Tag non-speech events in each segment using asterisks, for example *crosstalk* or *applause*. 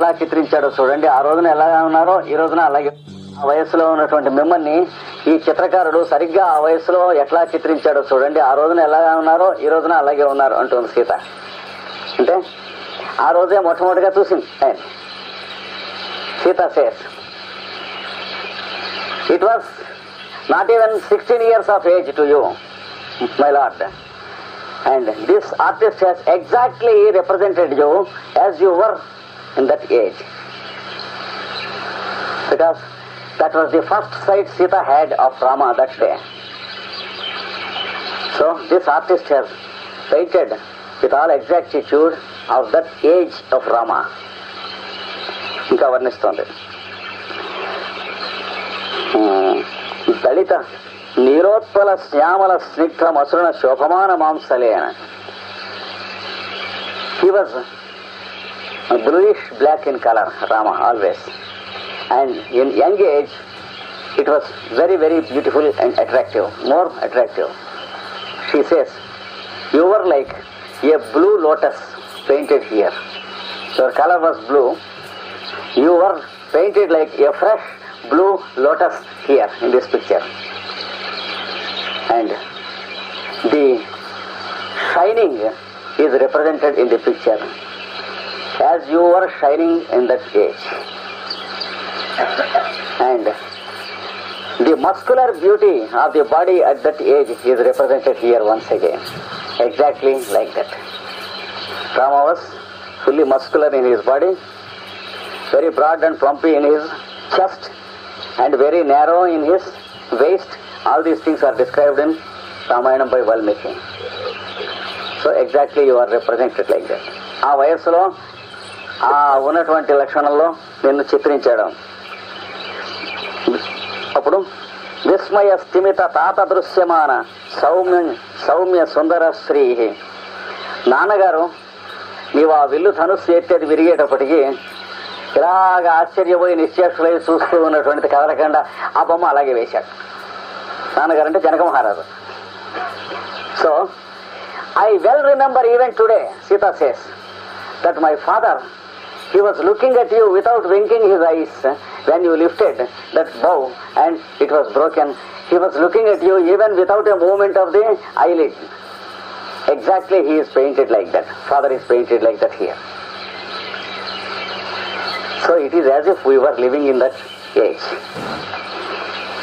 ఎలా చిత్రించాడో చూడండి. ఆ రోజున ఎలా ఉన్నారో ఈ రోజున అలాగే ఆ వయసులో ఉన్నటువంటి మిమ్మల్ని ఈ చిత్రకారుడు సరిగ్గా ఆ వయసులో ఎట్లా చిత్రించాడో చూడండి. ఆ రోజున ఎలా ఉన్నారో ఈ రోజున అలాగే ఉన్నారు అంటుంది సీత. అంటే ఆ రోజే మొట్టమొదటిగా చూసింది ఆయన. Sita says. It was not even sixteen years of age to you my lord and this artist has exactly represented you as you were in that age. Because that was the first sight Sita had of Rama that day. So this artist has painted with all exactitude of that age of Rama. ఇంకా వర్ణిస్తోంది దళిత నీరోత్పల శ్యామల స్నిగ్ధ మసురణ శోభమాన మాంసలేన he was bluish black in color, Rama, always. And in young age, it was very, very beautiful and attractive, more attractive. She says, You were like a blue lotus painted here. Your color was blue. You were painted like a fresh blue lotus here in this picture. And the shining is represented in the picture as you were shining in that age. And the muscular beauty of the body at that age is represented here once again. Exactly like that. Rama was fully muscular in his body, very broad and plumpy in his chest, and very narrow in his waist. All these things are described in Ramayana by Valmiki. So exactly you are represented like that. ఆ వయస్సులో ఆ ఉన్నటువంటి లక్షణంలో నిన్ను చిత్రించడం. అప్పుడు విస్మయ స్థిమిత తాత దృశ్యమాన సౌమ్య సౌమ్య సుందర శ్రీ నాన్నగారు నీవు ఆ విల్లు ధనుస్సు ఎత్తేది విరిగేటప్పటికీ ఇలాగ ఆశ్చర్యపోయి నిశ్చేష్టులై చూస్తూ ఉన్నటువంటి కదలకుండా ఆ బొమ్మ అలాగే వేశాడు. నాన్నగారు అంటే జనక మహారాజు. So I well remember event today Sita says that my father He was looking at you without winking his eyes eh, when you lifted that bow and it was broken. He was looking at you even without a movement of the eyelid. Exactly he is painted like that. Father is painted like that here. So it is as if we were living in that age.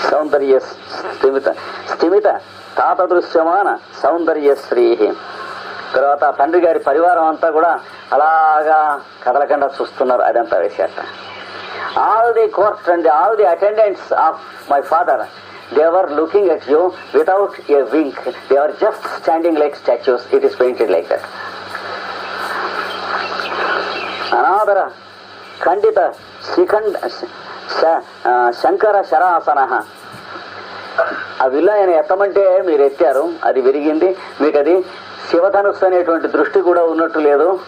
Soundarya ಸ್ಥಿಮಿತ ಸ್ಥಿಮಿತ ತಾತದೃಶ್ಯಮಾನ Soundarya ಶ್ರೀ తర్వాత ఆ తండ్రి గారి పరివారం అంతా కూడా అలాగా కదలకుండా చూస్తున్నారు అదంతా వేసేట. All the court and all the attendants of my father they were looking at you without a wink they were just standing like statues it is painted like that అనాదర ఖండిత శిఖండ్ శ- ఆ, శంకర శరాసన ఆ విల్ల ఆయన ఎత్తమంటే మీరు ఎత్తారు. అది విరిగింది. మీకు అది శివధనుస్సు అనేటువంటి దృష్టి కూడా ఉన్నట్టు లేదు.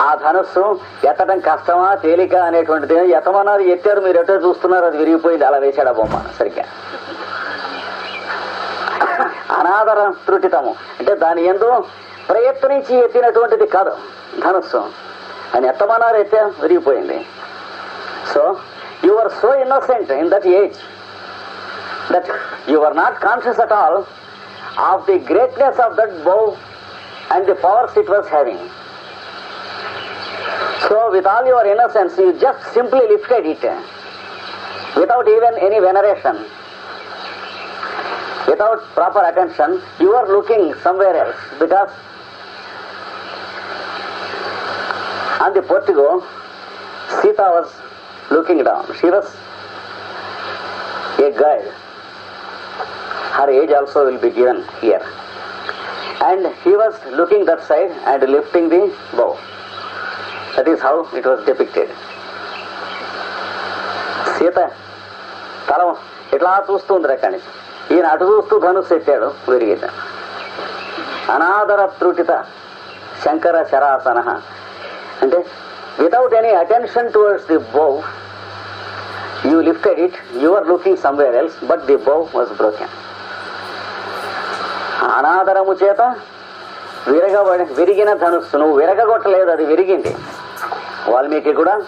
ఆ ధనుస్సు ఎత్తడం కష్టమా తేలిక అనేటువంటిది ఎత్తమన్నారు ఎత్తారు మీరు ఎటో చూస్తున్నారు అది విరిగిపోయింది అలా వేశాడు ఆ బొమ్మ సరిగ్గా. అనాదర త్రుటితము. అంటే దాని ఎందు ప్రయత్నించి ఎత్తినటువంటిది కాదు ధనుస్సు. అని ఎత్తమన్నారు ఎత్తే విరిగిపోయింది. So you are so innocent in that age that you are not conscious at all of the greatness of that bow and the powers it was having. So, with all your innocence, you just simply lifted it without even any veneration, without proper attention. You are looking somewhere else because on the portico, Sita was looking down. She was a girl her age also will be given here. And he was looking that side and lifting the bow. That is how it was depicted. Sita తల ఇట్లా చూస్తుంది రకాన్ని ఈయన అటు చూస్తూ ధనుస్సు ఎత్తాడు విరిగిత అనాదర త్రుటిత శంకర శరాసన అంటే without any attention towards the bow you lifted it you are looking somewhere else but the bow was broken అనాదరము చేత విరగబడి విరిగిన ధనుస్సు. నువ్వు విరగగొట్టలేదు అది విరిగింది. వాల్మీకి కూడా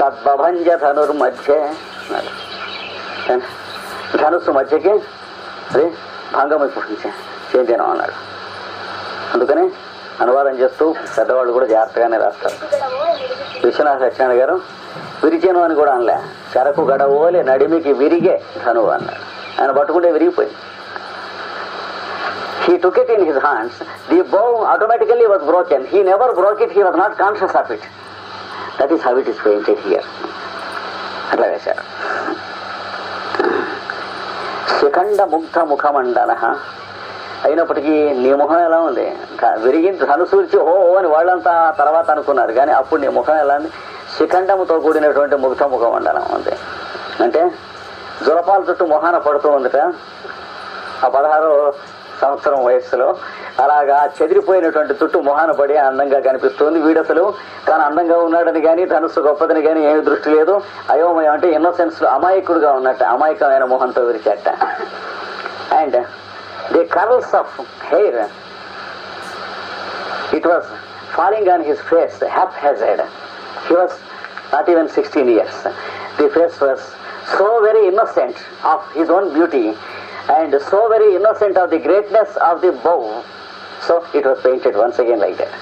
తద్భంజ ధనుర్మధ్య అన్నాడు. ధనుస్సు మధ్యకి అది భంగం చేంజనం అన్నాడు. అందుకని అనువాదం చేస్తూ పెద్దవాళ్ళు కూడా జాగ్రత్తగానే రాస్తారు. విశ్వనాథ సత్యనారాయణ గారు విరిచేను అని కూడా అనలే. చెరకు గడవోలే నడిమికి విరిగే ధనువు అన్నాడు. ఆయన పట్టుకుంటే విరిగిపోయింది. He took it in his hands. The bow automatically was broken. He never broke it. He was not conscious of it. That is how it is painted here. అట్లా వేశారు శిఖండ ముగ్ధ ముఖమండల అయినప్పటికీ నీ ముఖం ఎలా ఉంది విరిగింది ధనుసూర్చి ఓ ఓ అని వాళ్ళంతా తర్వాత అనుకున్నారు కానీ అప్పుడు నీ ముఖం ఎలా ఉంది శిఖండముతో కూడినటువంటి ముగ్ధ ముఖమండలం ఉంది అంటే జులపాల చుట్టూ మొహాన పడుతూ ఉందిట ఆ పదహారు సంవత్సరం వయస్సులో. అలాగా చెదిరిపోయినటువంటి చుట్టూ మొహాన పడి అందంగా కనిపిస్తుంది వీడసలు. తాను అందంగా ఉన్నాడని కానీ ధనుస్సు గొప్పదని కానీ ఏమి దృష్టి లేదు. అయోమయం అంటే ఇన్నోసెన్స్లో అమాయకుడుగా ఉన్నట్ట అమాయకమైన మొహంతో విరిచేట and the curls of hair it was falling on his face haphazard he was not even sixteen years the face was so very innocent of his own beauty and so very innocent of the greatness of the bow so it was painted once again like that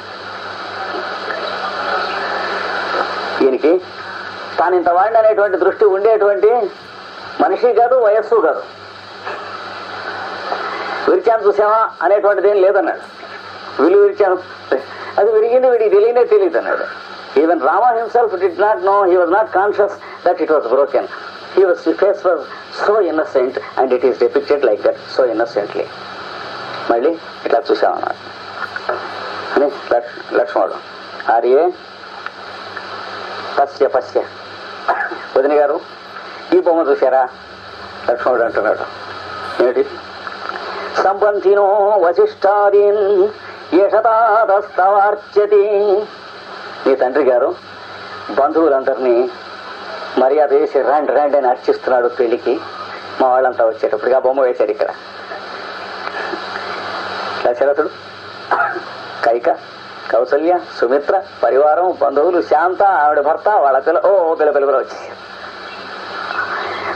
దీనికి తాను ఇంత వాడిని అనేటువంటి దృష్టి ఉండేటువంటి మనిషి కాదు వయస్సు కాదు. విరిచాను చూసావా అనేటువంటిది ఏం లేదన్నాడు. విలు విరిచాను. అది విరిగింది వీడికి తెలియనే తెలియదు అన్నాడు even Rama himself did not know he was not conscious that it was broken he was face was so innocent and it is depicted like that so innocently మళ్ళీ ఇట్లా చూసామన్నాడు అని లక్ష్- లక్ష్మణుడు. ఆర్యే పశ్య పశ్య వదిన గారు ఈ బొమ్మ చూసారా లక్ష్మణుడు అంటున్నాడు. ఏమిటి? సంబంధినో వశిష్టాదీన్ యశతాదస్తవార్చతి మీ తండ్రి గారు బంధువులందరినీ మర్యాద వేసి రండి రండి అని అర్చిస్తున్నాడు పెళ్ళికి మా వాళ్ళంతా వచ్చేటప్పటికి ఆ బొమ్మ వేశారు ఇక్కడ. దశరథుడు కైక కౌసల్య సుమిత్ర పరివారం బంధువులు శాంత ఆవిడ భర్త వాళ్ళ పిల్ల ఓ పిల్ల పిల్లలు వచ్చేసి.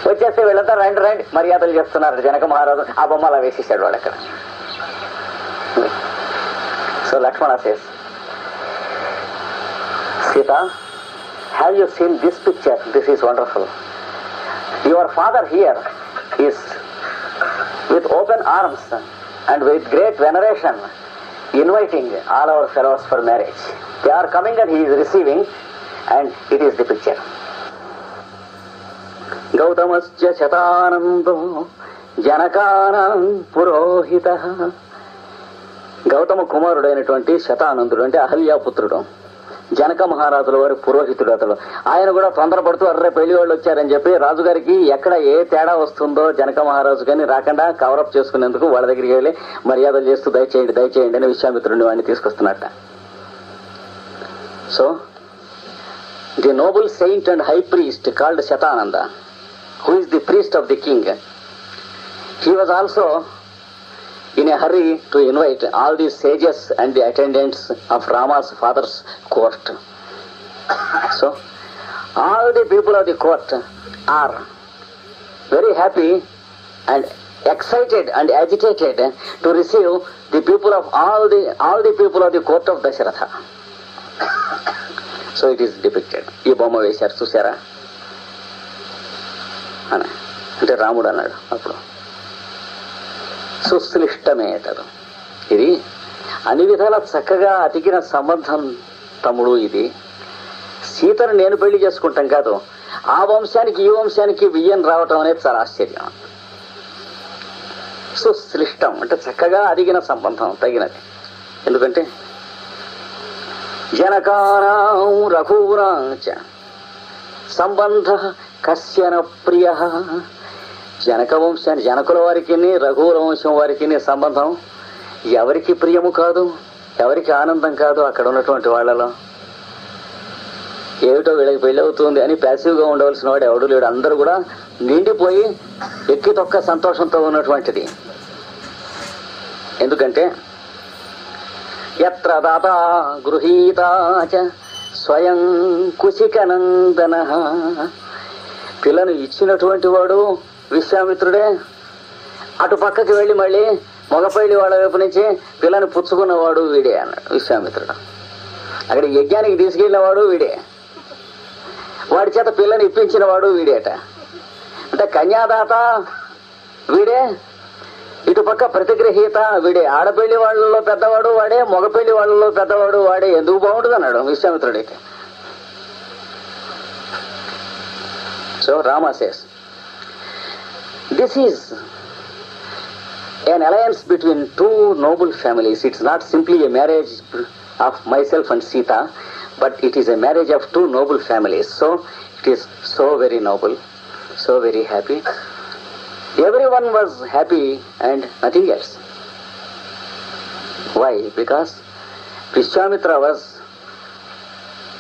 వచ్చేస్తే వీళ్ళంతా రండి రండి మర్యాదలు చేస్తున్నారు జనక మహారాజు. ఆ బొమ్మ అలా వేసేసాడు వాడు అక్కడ. So Lakshmana says Sita have you seen this picture this is wonderful your father here is with open arms and with great veneration inviting all our fellows for marriage. They are coming and he is receiving and it is the picture. గౌతమస్య శతానందో జనకానాం పురోహిత గౌతమ కుమారుడైనటువంటి శతానందుడు అంటే అహల్యాపుత్రుడు జనక మహారాజుల వారి పురోహితుడు అతడు. ఆయన కూడా తొందరపడుతూ అర్రే పెళ్ళి వాళ్ళు వచ్చారని చెప్పి రాజుగారికి ఎక్కడ ఏ తేడా వస్తుందో జనక మహారాజు కానీ రాకుండా కవరప్ చేసుకునేందుకు వాళ్ళ దగ్గరికి వెళ్ళి మర్యాదలు చేస్తూ దయచేయండి దయచేయండి అని విశ్వామిత్రుడిని వాడిని తీసుకొస్తున్నట్ట. So the noble saint and high priest called Shatananda who is the priest of the king he was also in a hurry to invite all the sages and the attendants of Rama's father's court. So, all the people of the court are very happy and excited and agitated to receive the people of all the all the people of the court of Dasharatha. So it is depicted. ఈ బొమ్మ వేశారు చూసారా అని అంటే రాముడు అన్నాడు అప్పుడు సుశ్లిష్టమేతడు ఇది అన్ని విధాల చక్కగా అతికిన సంబంధం తమ్ముడు ఇది. సీతను నేను పెళ్ళి చేసుకుంటాం కాదు ఆ వంశానికి ఈ వంశానికి వియ్యం రావటం అనేది చాలా ఆశ్చర్యం. సుశ్లిష్టం అంటే చక్కగా అదిగిన సంబంధం తగినది. ఎందుకంటే జనకారాం రఘూనాం చ సంబంధ కశ్యన ప్రియ జనక వంశాన్ని జనకుల వారికి రఘువుల వంశం వారికి సంబంధం ఎవరికి ప్రియము కాదు ఎవరికి ఆనందం కాదు అక్కడ ఉన్నటువంటి వాళ్ళలో. ఏమిటో వీళ్ళకి పెళ్ళి అవుతుంది అని ప్యాసివ్గా ఉండవలసిన వాడు ఎవడు లేడు. అందరూ కూడా నిండిపోయి ఎక్కి తొక్క సంతోషంతో ఉన్నటువంటిది. ఎందుకంటే ఎత్ర దాత గృహీత చ స్వయం కుశికనందన. పిల్లను ఇచ్చినటువంటి వాడు విశ్వామిత్రుడే అటు పక్కకి వెళ్ళి మళ్ళీ మగపల్లి వాళ్ళ వైపు నుంచి పిల్లని పుచ్చుకున్నవాడు వీడే అన్నాడు విశ్వామిత్రుడు. అక్కడ యజ్ఞానికి తీసుకెళ్ళినవాడు వీడే. వాడి చేత పిల్లని ఇప్పించిన వాడు వీడేట. అంటే కన్యాదాత వీడే ఇటు పక్క ప్రతిగ్రహీత వీడే. ఆడపల్లి వాళ్ళలో పెద్దవాడు వాడే మగపల్లి వాళ్ళలో పెద్దవాడు వాడే. ఎందుకు బాగుంటుంది అన్నాడు విశ్వామిత్రుడికి so Rama says. This is an alliance between two noble families. It's not simply a marriage of myself and Sita, but it is a marriage of two noble families. So it is so very noble, so very happy. Everyone was happy and nothing else. Why? Because Vishwamitra was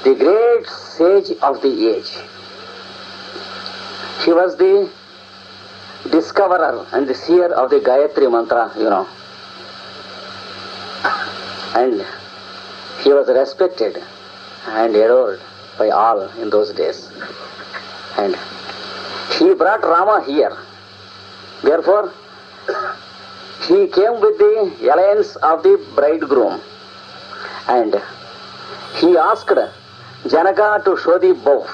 the great sage of the age. He was the discoverer and the seer of the Gayatri mantra, you know. And he was respected and adored by all in those days. And he brought Rama here. Therefore, he came with the alliance of the bridegroom. And he asked Janaka to show the bow.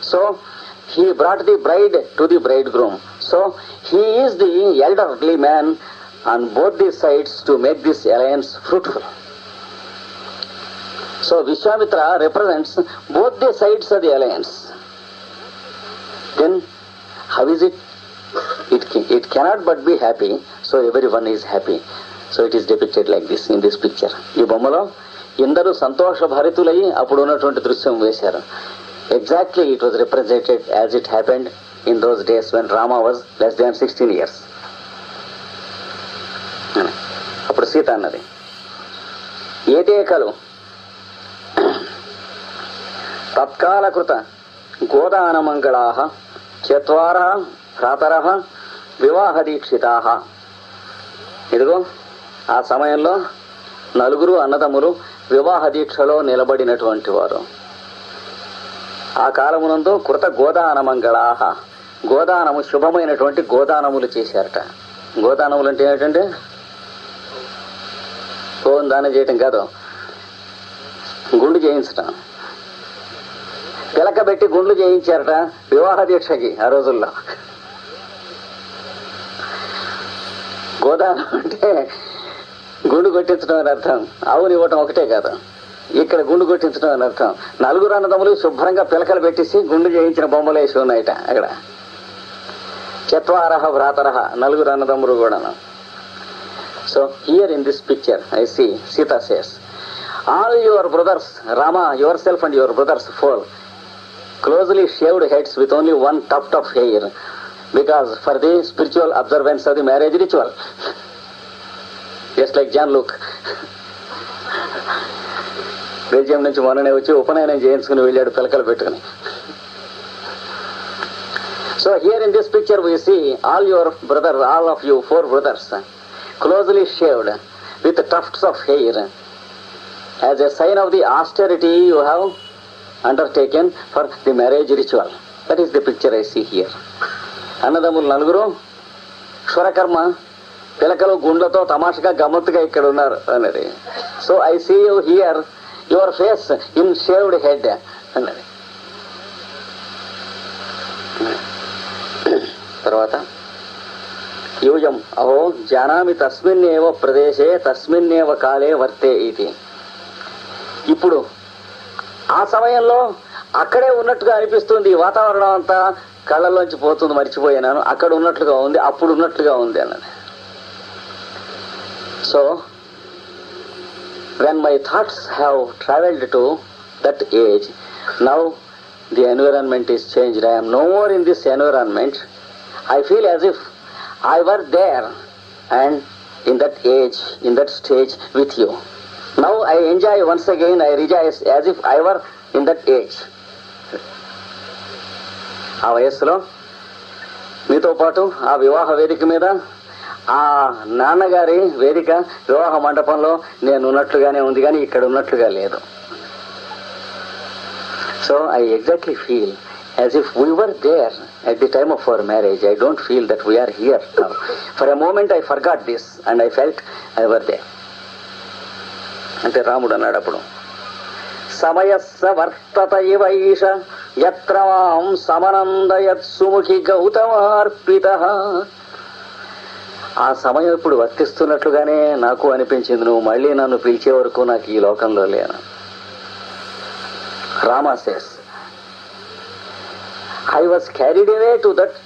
So he brought the bride to the bridegroom. So he is the elderly man on both the sides to make this alliance fruitful. So Vishwamitra represents both the sides of the alliance. Then how is it? It, it cannot but be happy, so everyone is happy. So it is depicted like this in this picture. ఈ బొమ్మలో ఎందరూ సంతోష భరితులై అప్పుడు ఉన్నటువంటి దృశ్యం వేశారు exactly it was represented as it happened in those days when Rama was less than sixteen years అప్పుడు సీత అన్నది. ఏదే కలు తత్కాలకృత గోదానమంగళా చత్వార భ్రాతర వివాహదీక్షితా. ఇదిగో ఆ సమయంలో నలుగురు అన్నదమ్ములు వివాహ దీక్షలో నిలబడినటువంటి వారు. ఆ కాలమునందు కృత గోదానమంగళాహ గోదానము శుభమైనటువంటి గోదానములు చేశారట. గోదానములు అంటే ఏమిటంటే? గోవును దానం చేయటం కాదు. గుండు చేయించటం. పిలకబెట్టి గుండ్లు చేయించారట వివాహ దీక్షకి ఆ రోజుల్లో. గోదానం అంటే గుండు కొట్టించడం అని అర్థం. ఆవుని ఇవ్వటం ఒకటే కాదు. ఇక్కడ గుండు కొట్టించడం అని అర్థం. నలుగురు అన్నదమ్ములు శుభ్రంగా పిలకలు పెట్టేసి గుండు చేయించిన బొమ్మలు వేసి ఉన్నాయట అక్కడ. చత్వారహ భ్రాతరహ నలుగురు అన్నదమ్ములు కూడాను so here in this picture I see Sita says all your brothers Rama yourself and your brothers four closely shaved heads with only one tuft of hair because for the spiritual observance of the marriage ritual just like John Luke Belgium నుంచి మొన్ననే వచ్చి ఉపనయనం చేయించుకుని వెళ్ళాడు పిలకలు పెట్టుకుని. So here in this picture we see all your brother all of you four brothers closely shaved with tufts of hair as a sign of the austerity you have undertaken for the marriage ritual. That is the picture I see here. అన్నదమ్ములు నలుగురు క్షురకర్మ పిలకలు గుండ్లతో తమాషగా గమ్మత్తుగా ఇక్కడ ఉన్నారు అన్నది so I see you here your face in shaved head అన్నది తర్వాత యూయం అహో జానామి తస్మిన్నేవ ప్రదేశే తస్మిన్నేవ కాలే వర్తే ఇది. ఇప్పుడు ఆ సమయంలో అక్కడే ఉన్నట్టుగా అనిపిస్తుంది ఈ వాతావరణం అంతా కళ్ళల్లోంచి పోతుంది మర్చిపోయాను అక్కడ ఉన్నట్లుగా ఉంది అప్పుడు ఉన్నట్లుగా ఉంది అన్నది. So when my thoughts have travelled to that age now the environment is changed I'm no more in this environment I feel as if I were there and in that age in that stage with you now I enjoy once again I rejoice as if I were in that age ఆ వయస్సులో మీతో పాటు ఆ వివాహ వేదిక మీద ఆ నాన్నగారి వేదిక వివాహ మండపంలో నేను ఉన్నట్లుగానే ఉంది కానీ ఇక్కడ ఉన్నట్లుగా లేదు. So I exactly feel as if we were there at the time marriage. I marriage I don't we are here now. For a moment I forgot this and I felt I were there. అంటే రాముడు అన్నాడు అప్పుడు సమయస్స వర్తత ఇవైష ఎత్ర మాం సమనందయత్ సుముఖి గౌతమార్పిత ఆ సమయం ఇప్పుడు వర్తిస్తున్నట్లుగానే నాకు అనిపించింది నువ్వు మళ్ళీ నన్ను పిలిచే వరకు నాకు ఈ లోకంలో లేను Rama I was carried away to that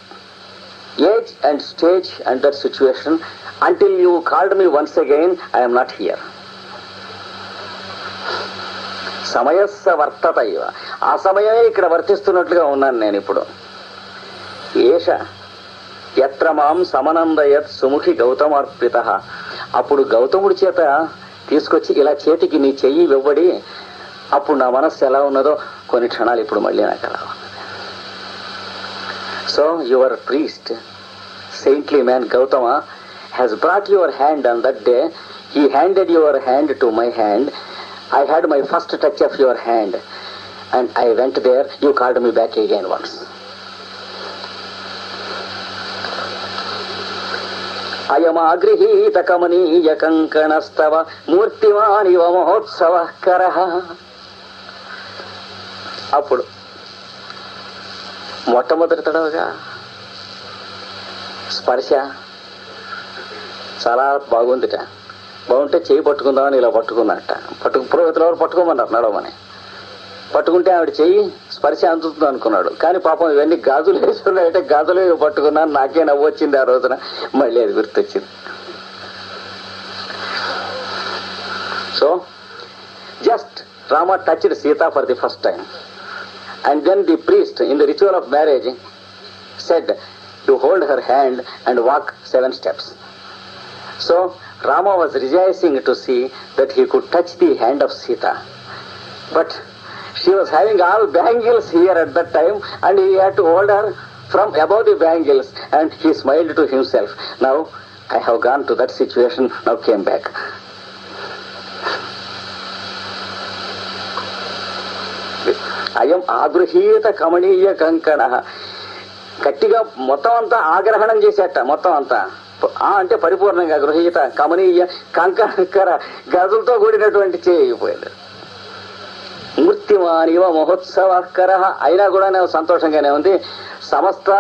age and stage and that situation until you called me once again I'm not here సమయస్స వర్తత ఇవ ఆ సమయమే ఇక్కడ వర్తిస్తున్నట్లుగా ఉన్నాను నేను ఇప్పుడు. ఏష ఎత్ర మాం సమనందయత్ సుముఖి గౌతమార్పిత. అప్పుడు గౌతముడి చేత తీసుకొచ్చి ఇలా చేతికి నీ చెయ్యి ఇవ్వబడి అప్పుడు నా మనస్సు ఎలా ఉన్నదో కొన్ని క్షణాలు ఇప్పుడు మళ్ళీ నాకు అలా ఉన్నది so your priest saintly man Gautama has brought your hand on that day he handed your hand to my hand I had my first touch of your hand and I went there you called me back again once అయమాగృహీత కమనీయ కంకణస్తవ మూర్తిమానివ మహోత్సవ కర అప్పుడు మొట్టమొదటి తడవగా స్పర్శ. చాలా బాగుందిట. బాగుంటే చేయి పట్టుకుందామని ఇలా పట్టుకున్నట్ట పట్టుకు పురోగతిలో ఎవరు పట్టుకోమన్నారు నడవమని. పట్టుకుంటే ఆవిడ చెయ్యి స్పర్శ అందుతుంది అనుకున్నాడు. కానీ పాపం ఇవన్నీ గాజులు వేసుకున్నాయంటే గాజులు పట్టుకున్నాను. నాకే నవ్వు వచ్చింది ఆ రోజున. మళ్ళీ అది గుర్తొచ్చింది. So just Rama touched Sita for the first time And then the priest, in the ritual of marriage, said to hold her hand and walk seven steps. So Rama was rejoicing to see that he could touch the hand of Sita. But she was having all bangles here at that time and he had to hold her from above the bangles and he smiled to himself. Now I have gone to that situation, now came back. అయం ఆగృహీత కమనీయ కంకణ. గట్టిగా మొత్తం అంతా ఆగ్రహణం చేసేట మొత్తం అంతా. ఆ అంటే పరిపూర్ణంగా గృహీత కమనీయ కంకర గజులతో కూడినటువంటి చేయకపోయింది మూర్తిమానివ మహోత్సవకర. అయినా కూడా నేను సంతోషంగానే ఉంది. సమస్త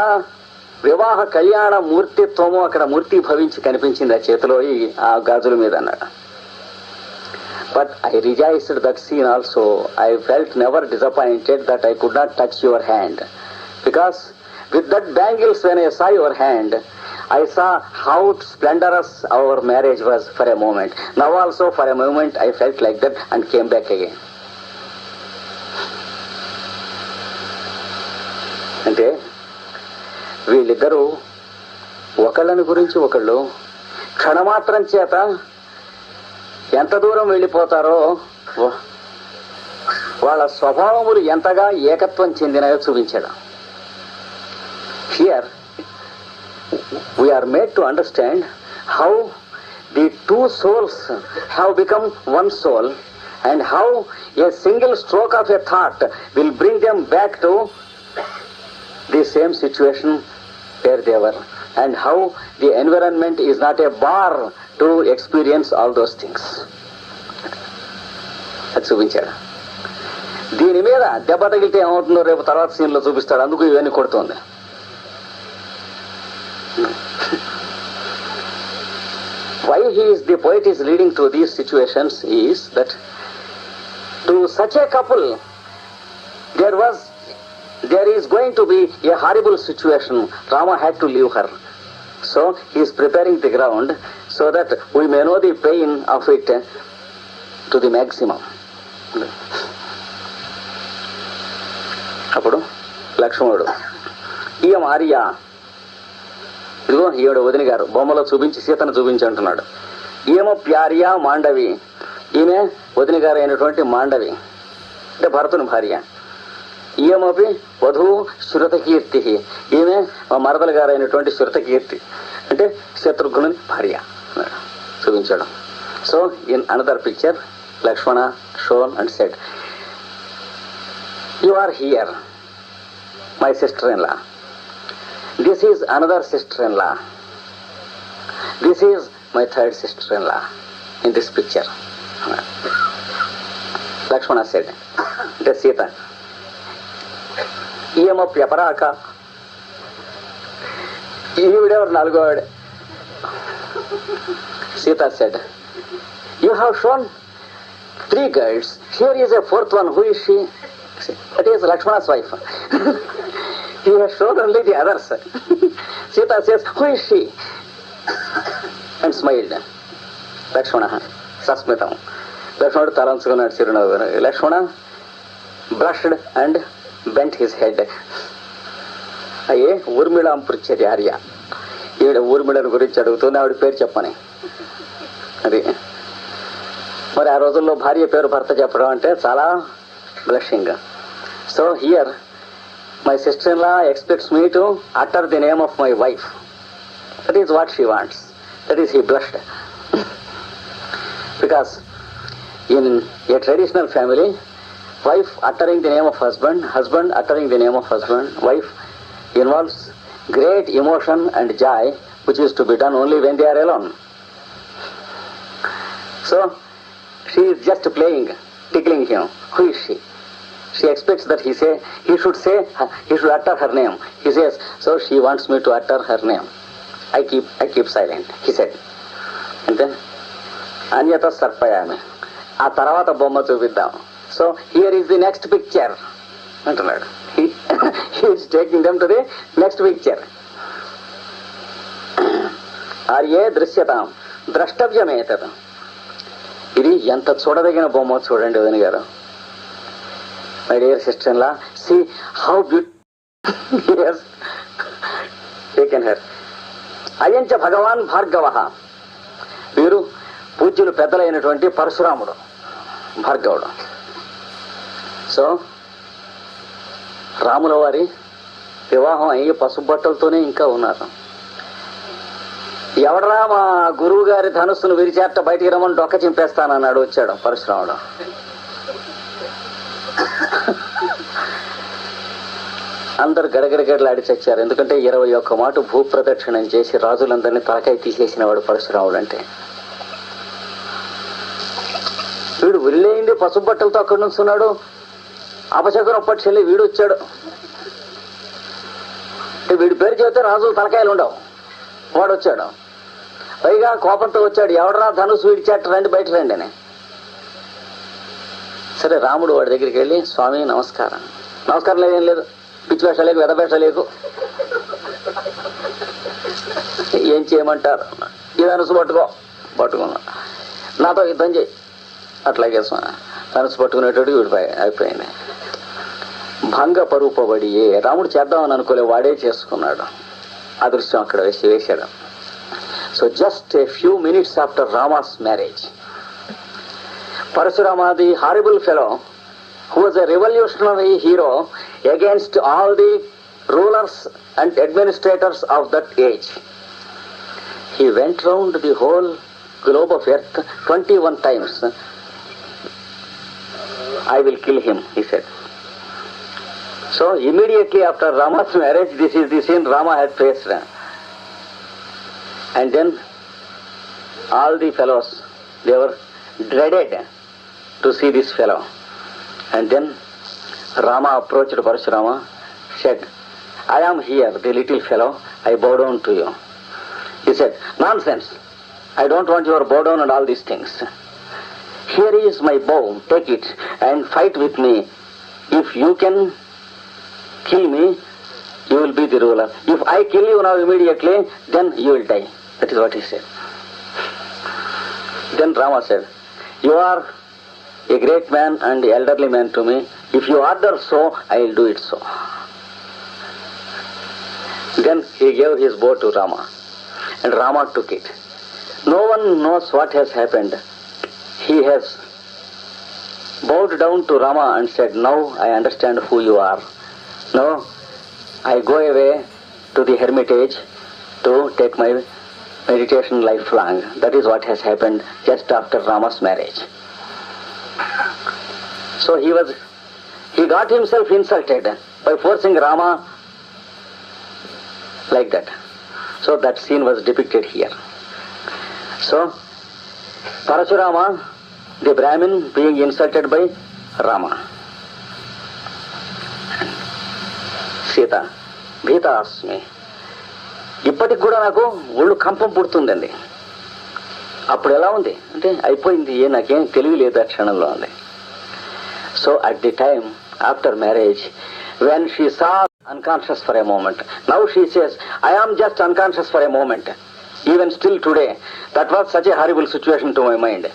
వివాహ కళ్యాణ మూర్తిత్వము అక్కడ మూర్తి భవించి కనిపించింది ఆ చేతిలో ఆ గాజుల మీద అన్నాడు. But I rejoiced that scene also I felt never disappointed that I could not touch your hand because with that bangles when I saw your hand I saw how splendorous our marriage was for a moment. Now also for a moment I felt like that and came back again. అంటే వీళ్ళిద్దరూ ఒకళ్ళని గురించి ఒకళ్ళు క్షణమాత్రం చేత ఎంత దూరం వెళ్ళిపోతారో? వాళ్ళ స్వభావములు ఎంతగా ఏకత్వం చెందినాయో చూపించడం. Here we are made to understand how the two souls have become one soul and how a single stroke of a thought will bring them back to the same situation pair they were and how the environment is not a bar a bar to experience all those things అది చూపించాడు దీని మీద దెబ్బ తగిలితే ఏమవుతుందో రేపు తర్వాత సీన్లో చూపిస్తాడు అందుకు ఇవన్నీ కొడుతుంది why he is the poet is leading to these situations is that to such a couple there was there is going to be a horrible situation rama had to leave her so he is preparing the ground so that we may know the pain of it eh, to the maximum. అప్పుడు లక్ష్మణుడు ఈయం ఆర్య ఇదిగో ఈవిడ వదిన గారు బొమ్మలో చూపించి సీతను చూపించి అంటున్నాడు. ఈమె ప్యార్య మాండవి. ఈమె వదిన గారు అయినటువంటి మాండవి అంటే భరతుని భార్య. ఈమెపి వధువు శృతకీర్తి. ఈమె మా మరదల గారు అయినటువంటి శృతకీర్తి అంటే శత్రుఘ్నుని భార్య. చూపించాడు so in another picture Lakshmana shown and said You are here, my sister-in-law. This is another sister-in-law. This is my third sister-in-law in this picture. Lakshmana said, the Sita. ఈయమ వ్యపరాక ఈవిడెవరు నాలుగోవాడు Sita said, You have shown three girls. Here is a fourth one. Who is she? That is Lakshmana's wife. *laughs* he has shown only the others. *laughs* Sita says, Who is she? *laughs* and smiled. Lakshmana, ಸಸ್ಮಿತಂ ಲಕ್ಷ್ಮಣ ತರಂಸ್ಕೊಂಡು ಚಿರುನಗು Lakshmana brushed and bent his head ಅಯ್ಯೇ ಊರ್ಮಿಳಾಂಪುರ್ಚರ್ಯ ಆರ್ಯ ఈవిడ ఊర్మిళని గురించి అడుగుతుంది ఆవిడ పేరు చెప్పని. అది. మరి ఆ రోజుల్లో భార్య పేరు భర్త చెప్పడం అంటే చాలా blushing so here my sister law expects me to utter the name of my wife. That is what she wants that is he blushed because in a traditional family wife uttering the name of husband husband uttering the name of husband wife involves great emotion and joy, which is to be done only when they are alone. So, she is just playing, tickling him. Who is she? She expects that he say he should say he should utter her name. He says, so she wants me to utter her name. I keep I keep silent. He said, and then అన్యత సర్పయామి ఆ తర్వాత బొమ్మ చూపిద్దాం so here is the next picture అంటున్నాడు it's taking them to the next picture or a దృశ్యతాం ద్రష్టవ్యమే ఇది ఎంత చూడదగిన బొమ్మ చూడండి వదిన గారు. My dear sister law see how beauty her అయంచ భగవాన్ భార్గవ. వీరు పూజ్యులు పెద్దలైనటువంటి పరశురాముడు భార్గవుడు. సో రాముల వారి వివాహం అయ్యి పసుపు బట్టలతోనే ఇంకా ఉన్నారు. ఎవడరా మా గురువు గారి ధనుస్సును విరిచేట బయటికి రమ్మని డొక్క చింపేస్తానన్నాడు వచ్చాడు పరశురాముడు. అందరు గడగడగడలాడి చచ్చారు. ఎందుకంటే ఇరవై ఒక్క మాట భూ ప్రదక్షిణం చేసి రాజులందరినీ తలకాయ తీసేసిన వాడు పరశురాముడు అంటే. వీడు వెళ్ళేయింది పసుపు బట్టలతో అక్కడ నుంచున్నాడు. అపశకునం పట్టుకెళ్ళి వీడు వచ్చాడు వీడి పేరు చెబితే రాజు తలకాయలు ఉండవు వాడు వచ్చాడు పైగా కోపంతో వచ్చాడు. ఎవడరా ధనుసు విడిచాట రండి బయట రండి అని. సరే రాముడు వాడి దగ్గరికి వెళ్ళి స్వామి నమస్కారం. నమస్కారం లేదు లేదు. పిచ్చి వేష లేదు వెదవేష లేదు ఏం చేయమంటారు? ఈ ధనుసు పట్టుకో. పట్టుకున్నా. నాతో యుద్ధం చేయి. అట్లాగే స్వామి. ధనుసు పట్టుకునేటట్టు విడిపోయి అయిపోయింది భంగపరూపబడి రాముడు చేద్దామని అనుకోలే వాడే చేసుకున్నాడు. అదృశ్యం అక్కడ వేసి వేశాడు. So just a few minutes after Rama's marriage పరశురామాది horrible fellow who was a revolutionary hero against all the rulers and administrators of that age he went round the whole globe of earth twenty one times I will kill him, he said. So immediately after Rama's marriage, this is the scene Rama had faced. And then all the fellows, they were dreaded to see this fellow. And then Rama approached Parashurama, said, I am here, the little fellow, I bow down to you. He said, Nonsense. I don't want your bow down and all these things. Here is my bow. Take it and fight with me. If you can kill me, you will be the ruler. If I kill you now immediately, then you will die. That is what he said. Then Rama said, You are a great man and elderly man to me. If you order so, I will do it so. Then he gave his bow to Rama and Rama took it. No one knows what has happened he has bowed down to Rama and said, Now I understand who you are. Now I go away to the hermitage to take my meditation lifelong. That is what has happened just after Rama's marriage. So he was, he got himself insulted by forcing Rama like that. So that scene was depicted here. So Parashurama the Brahmin being insulted by Rama. Sita భీత అస్మి ఇప్పటికి కూడా నాకు ఒళ్ళు కంపం పుడుతుందండి. అప్పుడు ఎలా ఉంది? అంటే అయిపోయింది ఏ నాకేం తెలివి లేదు ఆ క్షణంలో ఉంది so at the time after marriage when she saw unconscious for a moment now she says I am just unconscious for a moment even still today that was such a horrible situation to my mind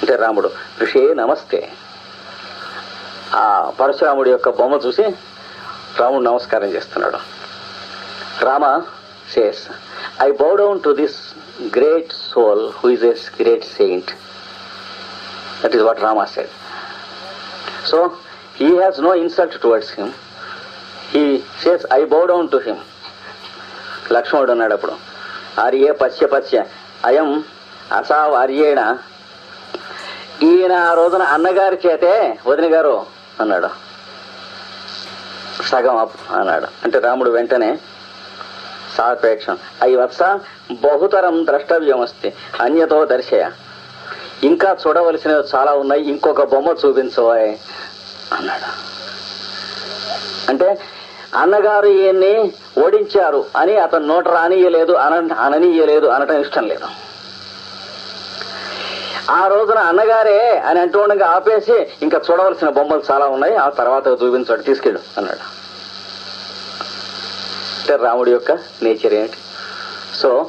అంటే రాముడు ఋషే నమస్తే. ఆ పరశురాముడి యొక్క బొమ్మ చూసి రాముడు నమస్కారం చేస్తున్నాడు. Rama says I bow down to this great soul who is as great saint that is what Rama said so he has no insult towards him he says I bow down to him లక్ష్మణుడు అన్నాడు అప్పుడు ఆర్యే పశ్య పశ్య అయం అసావార్యేణ ఈయన ఆ రోజున అన్నగారి చేతే వదిన గారు అన్నాడు. సగం అప్ అన్నాడు. అంటే రాముడు వెంటనే సాపేక్షం అయి వత్స బహుతరం ద్రష్టవ్యమస్తి అన్యతో దర్శయ. ఇంకా చూడవలసినవి చాలా ఉన్నాయి. ఇంకొక బొమ్మ చూపించబోయ్ అన్నాడు. అంటే అన్నగారు ఈయన్ని ఓడించారు అని అతను నోట రానియలేదు అన అననీయలేదు అనటం ఇష్టం లేదు. ఆ రోజున అన్నగారే అని అంటూ ఉండగా ఆపేసి ఇంకా చూడవలసిన బొమ్మలు చాలా ఉన్నాయి. ఆ తర్వాత చూపించాడు తీసుకెళ్ళు అన్నాడు. అంటే రాముడి యొక్క నేచర్ ఏంటి? సో